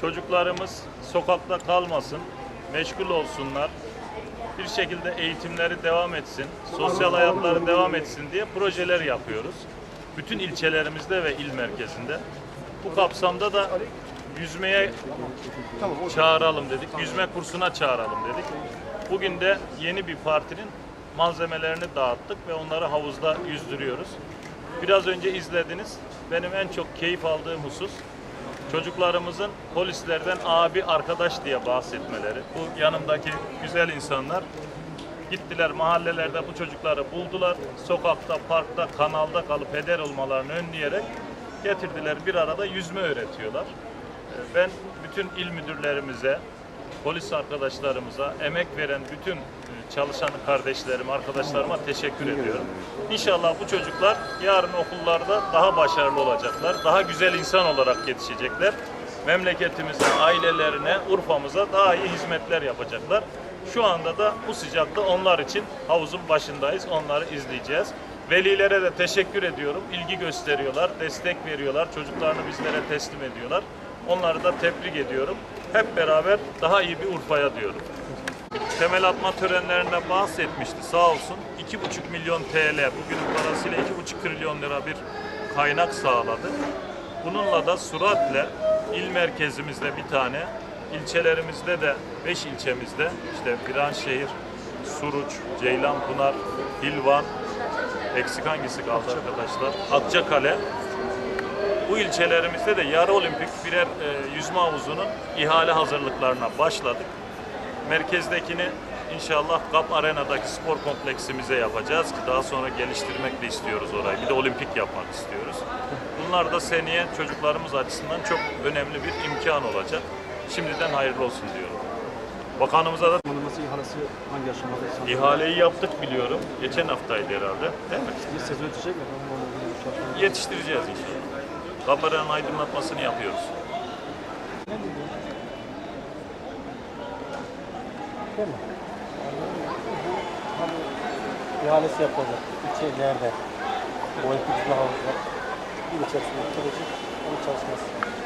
Çocuklarımız sokakta kalmasın, meşgul olsunlar. Bir şekilde eğitimleri devam etsin, sosyal hayatları devam etsin diye projeler yapıyoruz. Bütün ilçelerimizde ve il merkezinde. Bu kapsamda da yüzmeye çağıralım dedik, yüzme kursuna çağıralım dedik. Bugün de yeni bir partinin malzemelerini dağıttık ve onları havuzda yüzdürüyoruz. Biraz önce izlediniz. Benim en çok keyif aldığım husus çocuklarımızın polislerden abi arkadaş diye bahsetmeleri. Bu yanımdaki güzel insanlar gittiler mahallelerde bu çocukları buldular. Sokakta, parkta, kanalda kalıp heder olmalarını önleyerek getirdiler bir arada yüzme öğretiyorlar. Ben bütün il müdürlerimize, polis arkadaşlarımıza, emek veren bütün e, çalışan kardeşlerim, arkadaşlarıma teşekkür ediyorum. İnşallah bu çocuklar yarın okullarda daha başarılı olacaklar, daha güzel insan olarak yetişecekler. Memleketimize, ailelerine, Urfa'mıza daha iyi hizmetler yapacaklar. Şu anda da bu sıcakta onlar için havuzun başındayız, onları izleyeceğiz. Velilere de teşekkür ediyorum. İlgi gösteriyorlar, destek veriyorlar, çocuklarını bizlere teslim ediyorlar. Onları da tebrik ediyorum. Hep beraber daha iyi bir Urfa'ya diyorum. Temel atma törenlerinde bahsetmişti sağ olsun. 2,5 milyon TL bugünün parasıyla 2,5 trilyon lira bir kaynak sağladı. Bununla da süratle il merkezimizde bir tane, ilçelerimizde de 5 ilçemizde işte Viranşehir, Suruç, Ceylanpınar, Hilvan, eksik hangisi kaldı arkadaşlar? Akçakale, bu ilçelerimizde de yarı olimpik birer e, yüzme havuzunun ihale hazırlıklarına başladık. Merkezdekini inşallah GAP Arena'daki spor kompleksimize yapacağız ki daha sonra geliştirmek de istiyoruz orayı. Bir de olimpik yapmak istiyoruz. Bunlar da seneye çocuklarımız açısından çok önemli bir imkan olacak. Şimdiden hayırlı olsun diyorum. Bakanımıza da Tanınması ihalesi hangi aşamada? İhaleyi yaptık biliyorum. Geçen haftaydı herhalde. Değil mi? Bir sezon yetişecek mi? Yetiştireceğiz inşallah. GAP Arena'nın aydınlatmasını yapıyoruz. İhalesi yapılacak. İçerilerde. Olimpik havuzlar. Bir içerisinde yapılacak. Onun çalışması.